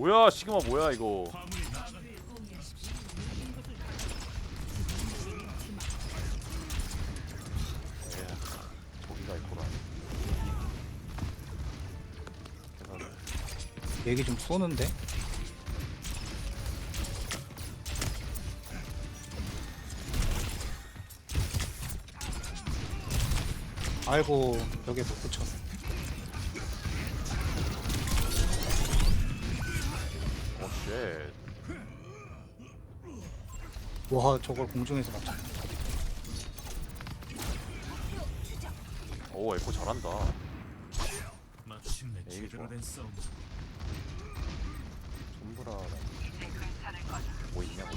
뭐야 시그마 뭐야 이거 저기가 있구나 대단해. 얘기 좀 쏘는데? 아이고 벽에 못오 와 저걸 공중에서 맞춰 오 에코 잘한다. 마침내 에이, 제대로 좋아. 된 싸움. 손브라 뭐 있냐고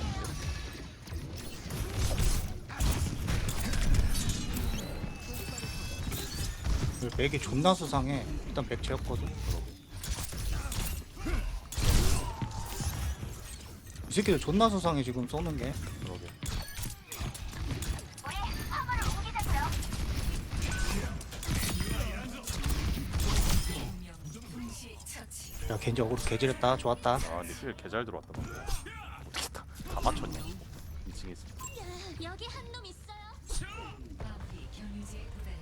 근데 맥이 존나 수상해. 일단 맥 채웠거든. 이 새끼들 존나 수상해 지금 쏘는 게 야 겐지 어그로 개지렸다 좋았다 아 근데 힐 개잘 들어왔다 방금 어떻게 다, 다 맞췄냐 2층에 있어 여기 한 놈 있어요.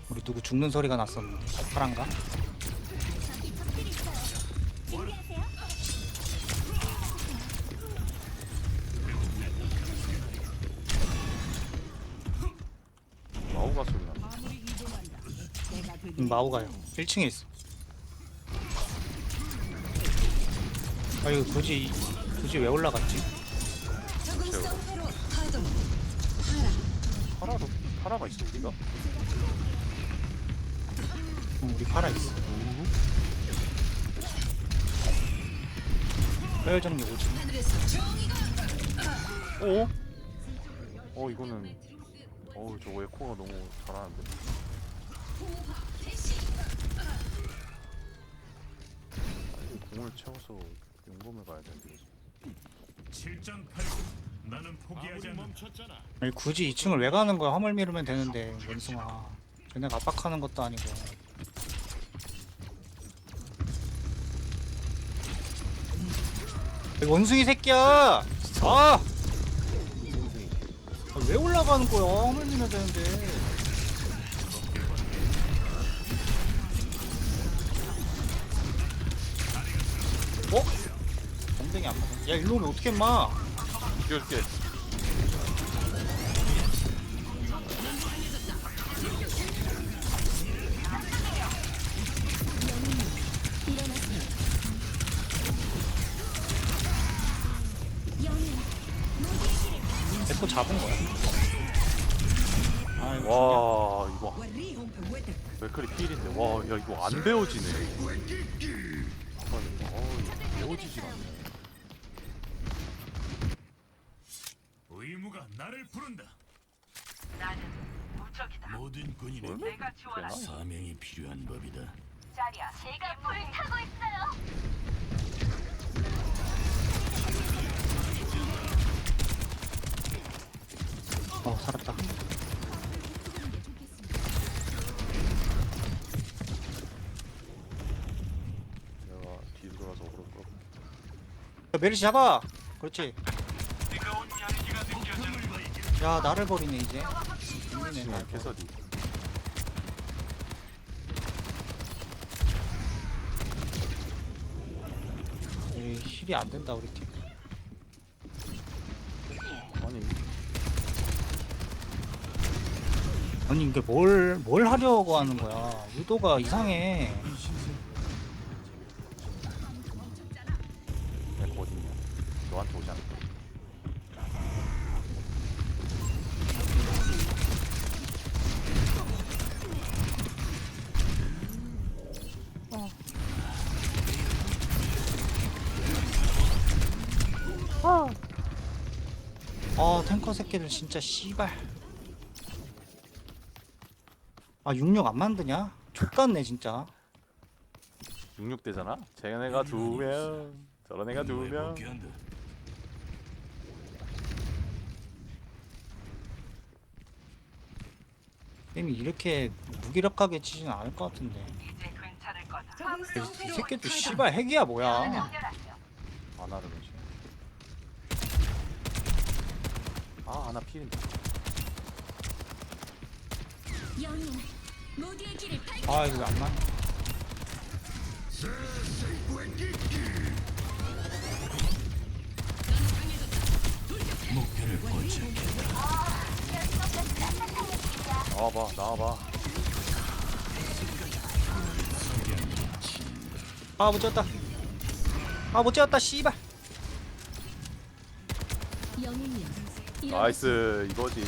우리 누구 죽는 소리가 났었는데 파란가? 저기 적들이 있어요. 준비하세요. 마우가 소리 나 응, 마오가요 1층에 있어 아 이거 굳이 굳이 왜 올라갔지? 파라도 파라가 있어 우리가 응, 우리 파라 있어 뼈혈정리 오지 어? 어 이거는 어우 저거 에코가 너무 잘하는데 아니 공을 채워서 용검을 가야 되는데. 7장 8 나는 포기하지 않는다. 멈췄잖아. 아니 굳이 2층을 왜 가는 거야? 화물 미루면 되는데 원숭아. 쟤네가 압박하는 것도 아니고. 이 원숭이 새끼야! 아! 아, 왜 올라가는 거야? 화물 미면 되는데 엉덩이 안 맞아. 야 일로 오면 어떻게 임마? 죽여줄게. 에코 잡은 거야? 아이고 와 이거. 맥클이 필인데. 와 야 이거 안 배워지네. 잠깐만 어 이거 배워지질 않네 의무가 나를 부른다. 나는 무적이다. 모든 군인은 내가 지원한? 사명이 필요한 법이다. 자리야. 제가 불 타고 있어요. 어 살았다 내가 뒤로 돌아서 오를 거 야, 메리시 잡아 그렇지 야 나를 버리네 이제. 지금 날 캐서디. 이 힐이 안 된다 우리 팀. 아니. 아니 이게 뭘 뭘 하려고 하는 거야? 유도가 이상해 아 탱커 새끼들 진짜 씨발. 아66 안 만드냐? 족같네 진짜. 66대잖아? 쟤네가 두명 저런 애가 두명 복귀한다. 게임이 이렇게 무기력하게 치진 않을 것 같은데. 이제 괜찮을 거다. 이 새끼들 씨발 핵이야 뭐야. 변 아 아나 피인다 영웅 모두의 길을 밝. 아 이거 안 맞네 나와봐 나와봐 아못 찍었다 아못 찍었다 씨발 영웅이여. 나이스 이거지.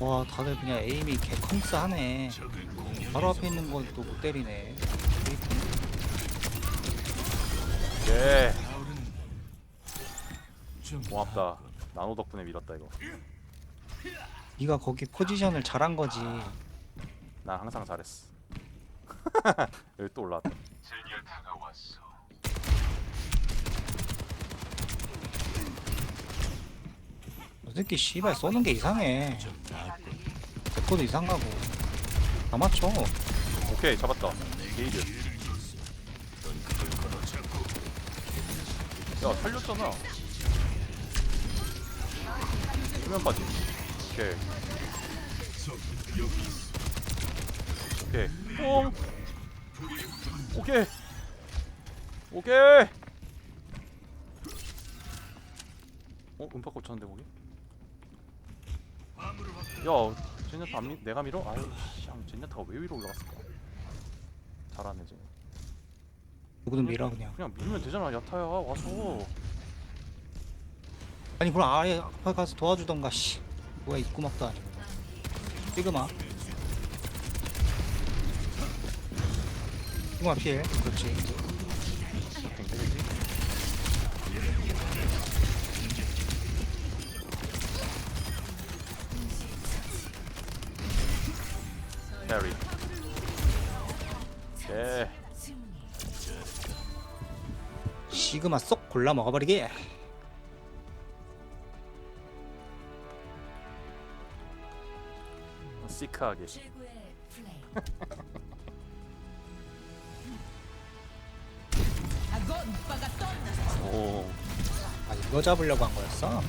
와 다들 그냥 에임이 개컹스 하네. 적을 공격. 바로 앞에 있는 건 또 못 때리네. 예. 좀 고맙다. 나노 덕분에 밀었다 이거. 네가 거기 포지션을 잘한 거지. 난 항상 잘했어. 여기 또 올라왔다. 드디어 다가왔어. 이 새끼 씨발 쏘는 게 이상해. 데코도 이상하고. 다 맞춰. 오케이 잡았다. 야 살렸잖아. 수면 빠지 오케이. 오케이. 뽕 오케이. 오케이. 어? 음파 꽂혔는데 거기? 야 제냐타 안 미, 내가 밀어? 아유 씨 제냐타가 왜 위로 올라갔을까? 잘하네 쟤. 누구든 밀어 그냥. 그냥 밀면 되잖아 야타야. 와서. 아니 그럼 아예 앞에 가서 도와주던가 씨. 뭐야 입구 막도 아니고. 시그마 시그마 필 그렇지 캐리. 예. 시그마 쏙 골라 먹어버리게. 시크하게. 오. 아 이거 잡으려고 한 거였어?